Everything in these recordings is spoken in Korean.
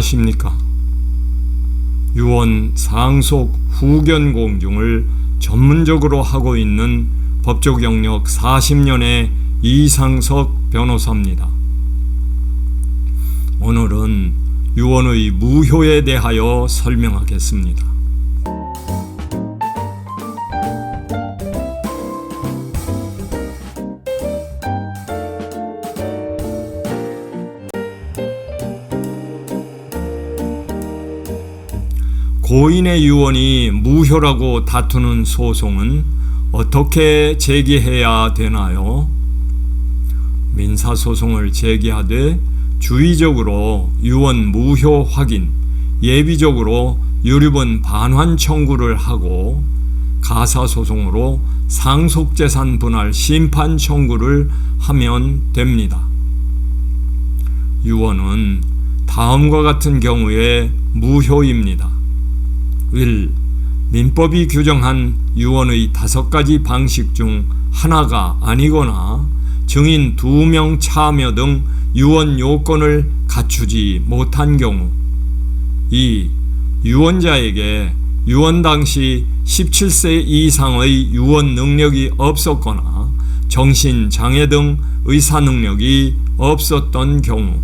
안녕하십니까? 유언 상속 후견 공중을 전문적으로 하고 있는 법조 경력 40년의 이상석 변호사입니다. 오늘은 유언의 무효에 대하여 설명하겠습니다. 고인의 유언이 무효라고 다투는 소송은 어떻게 제기해야 되나요? 민사소송을 제기하되 주의적으로 유언 무효 확인, 예비적으로 유류분 반환 청구를 하고 가사소송으로 상속재산 분할 심판 청구를 하면 됩니다. 유언은 다음과 같은 경우에 무효입니다. 1. 민법이 규정한 유언의 다섯 가지 방식 중 하나가 아니거나 증인 두 명 참여 등 유언 요건을 갖추지 못한 경우 2. 유언자에게 유언 당시 17세 이상의 유언 능력이 없었거나 정신장애 등 의사 능력이 없었던 경우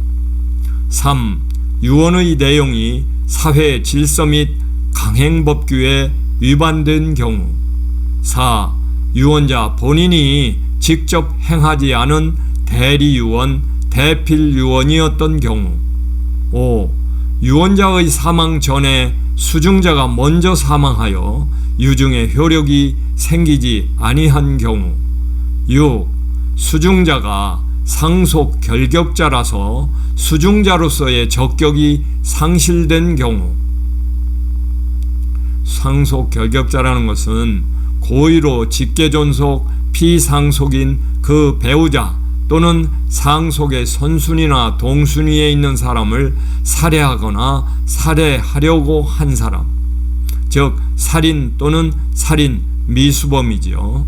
3. 유언의 내용이 사회 질서 및 강행법규에 위반된 경우 4. 유언자 본인이 직접 행하지 않은 대리유언, 대필유언이었던 경우 5. 유언자의 사망 전에 수중자가 먼저 사망하여 유증의 효력이 생기지 아니한 경우 6. 수중자가 상속 결격자라서 수중자로서의 적격이 상실된 경우 상속 결격자라는 것은 고의로 직계존속 피상속인 그 배우자 또는 상속의 선순위나 동순위에 있는 사람을 살해하거나 살해하려고 한 사람, 즉 살인 또는 살인 미수범이지요.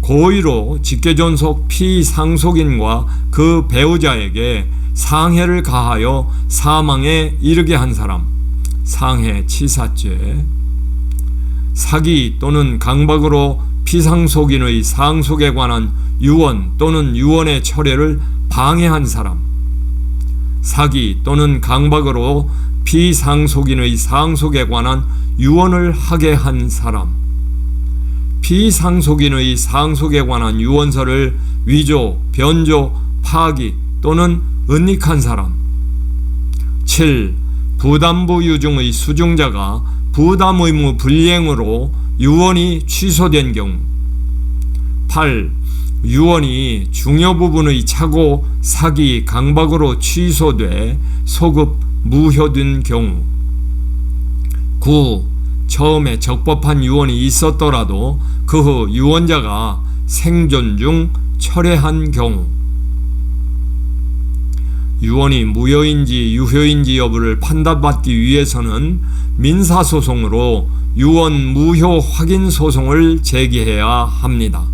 고의로 직계존속 피상속인과 그 배우자에게 상해를 가하여 사망에 이르게 한 사람, 상해 치사죄, 사기 또는 강박으로 피상속인의 상속에 관한 유언 또는 유언의 철회를 방해한 사람, 사기 또는 강박으로 피상속인의 상속에 관한 유언을 하게 한 사람, 피상속인의 상속에 관한 유언서를 위조, 변조, 파기 또는 은닉한 사람, 7. 부담부 유증의 수중자가 부담 의무 불이행으로 유언이 취소된 경우 8. 유언이 중요 부분의 착오, 사기, 강박으로 취소돼 소급 무효된 경우 9. 처음에 적법한 유언이 있었더라도 그 후 유언자가 생존 중 철회한 경우 유언이 무효인지 유효인지 여부를 판단받기 위해서는 민사소송으로 유언 무효 확인 소송을 제기해야 합니다.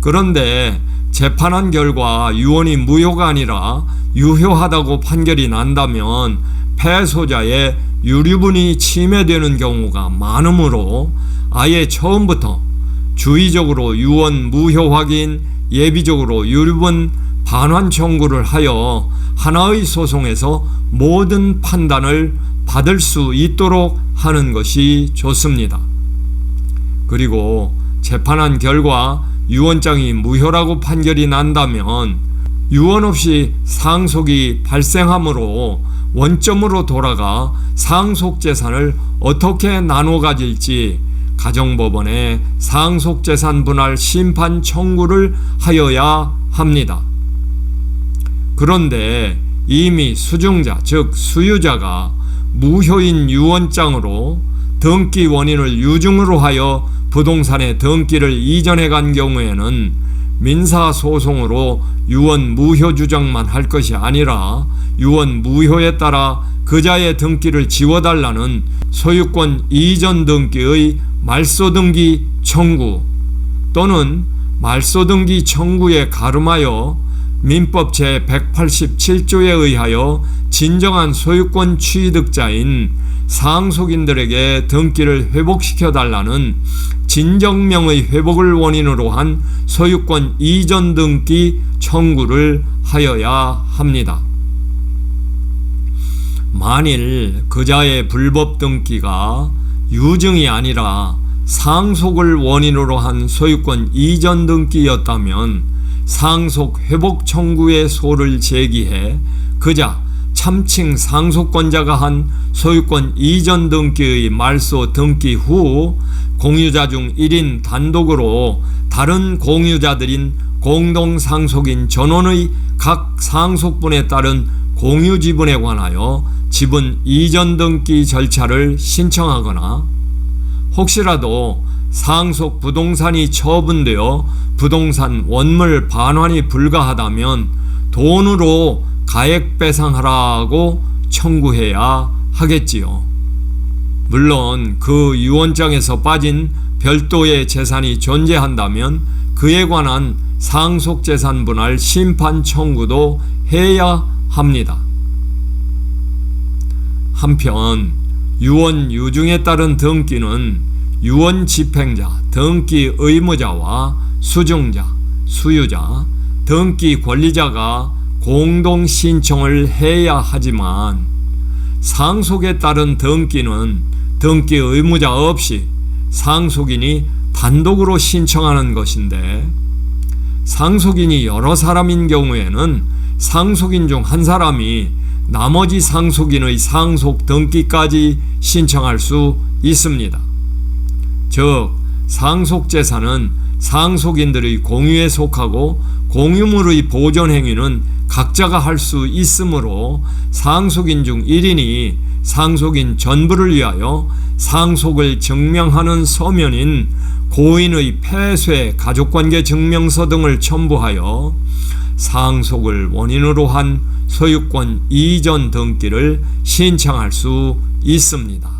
그런데 재판한 결과 유언이 무효가 아니라 유효하다고 판결이 난다면 패소자의 유류분이 침해되는 경우가 많으므로 아예 처음부터 주의적으로 유언 무효 확인, 예비적으로 유류분 반환 청구를 하여 하나의 소송에서 모든 판단을 받을 수 있도록 하는 것이 좋습니다. 그리고 재판한 결과 유언장이 무효라고 판결이 난다면 유언 없이 상속이 발생하므로 원점으로 돌아가 상속 재산을 어떻게 나눠 가질지 가정법원에 상속재산 분할 심판 청구를 하여야 합니다. 그런데 이미 수중자, 즉 수유자가 무효인 유언장으로 등기 원인을 유증으로 하여 부동산의 등기를 이전해 간 경우에는 민사소송으로 유언 무효 주장만 할 것이 아니라 유언 무효에 따라 그자의 등기를 지워달라는 소유권 이전 등기의 말소 등기 청구 또는 말소 등기 청구에 가름하여 민법 제 187조에 의하여 진정한 소유권 취득자인 상속인들에게 등기를 회복시켜 달라는 진정명의 회복을 원인으로 한 소유권 이전 등기 청구를 하여야 합니다. 만일 그자의 불법 등기가 유증이 아니라 상속을 원인으로 한 소유권 이전 등기였다면 상속 회복 청구의 소를 제기해 그자 참칭 상속권자가 한 소유권 이전 등기의 말소 등기 후 공유자 중 1인 단독으로 다른 공유자들인 공동 상속인 전원의 각 상속분에 따른 공유 지분에 관하여 지분 이전 등기 절차를 신청하거나 혹시라도 상속 부동산이 처분되어 부동산 원물 반환이 불가하다면 돈으로 가액 배상하라고 청구해야 하겠지요. 물론 그 유언장에서 빠진 별도의 재산이 존재한다면 그에 관한 상속재산 분할 심판 청구도 해야 합니다. 한편 유언 유증에 따른 등기는 유언 집행자, 등기 의무자와 수증자, 수유자, 등기 권리자가 공동 신청을 해야 하지만 상속에 따른 등기는 등기 의무자 없이 상속인이 단독으로 신청하는 것인데 상속인이 여러 사람인 경우에는 상속인 중 한 사람이 나머지 상속인의 상속 등기까지 신청할 수 있습니다. 즉 상속 재산은 상속인들의 공유에 속하고 공유물의 보존 행위는 각자가 할 수 있으므로 상속인 중 1인이 상속인 전부를 위하여 상속을 증명하는 서면인 고인의 폐쇄 가족관계 증명서 등을 첨부하여 상속을 원인으로 한 소유권 이전 등기를 신청할 수 있습니다.